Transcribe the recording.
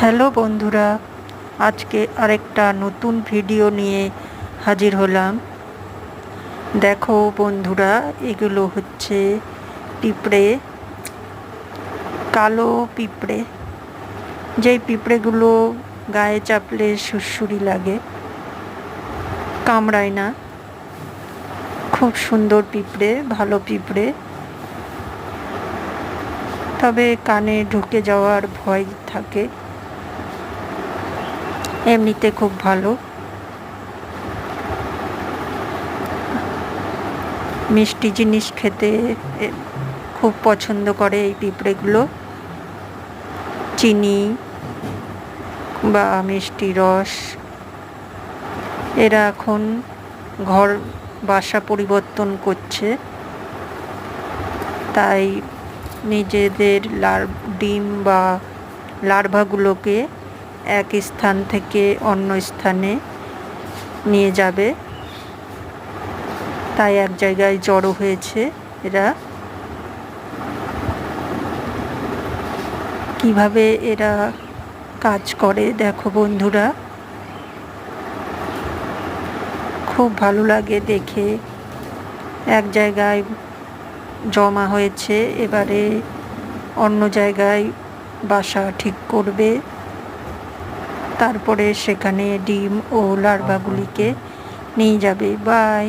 Hello বন্ধুরা, আজকে আরেকটা নতুন ভিডিও নিয়ে হাজির হলাম। দেখো বন্ধুরা, এগুলো হচ্ছে পিঁপড়ে, কালো পিঁপড়ে। যেই পিঁপড়েগুলো গায়ে চাপলে সুরসুরি লাগে, কামড়ায় না। খুব সুন্দর পিঁপড়ে, ভালো পিঁপড়ে। তবে কানে ঢুকে যাওয়ার ভয় থাকে। এমনিতে খুব ভালো। মিষ্টি জিনিস খেতে খুব পছন্দ করে এই পিঁপড়েগুলো। চিনি বা মিষ্টি রস। এরা এখন ঘর বাসা পরিবর্তন করছে। তাই নিজেদের লার, ডিম বা লার্ভাগুলোকে এক স্থান থেকে অন্য স্থানে নিয়ে যাবে। তাই এক জায়গায় জড়ো হয়েছে এরা। কীভাবে এরা কাজ করে দেখো বন্ধুরা। খুব ভালো লাগে দেখে। এক জায়গায় জমা হয়েছে, এবারে অন্য জায়গায় বাসা ঠিক করবে। তারপরে সেখানে ডিম ও লার্ভাগুলিকে নিয়ে যাবে। বাই।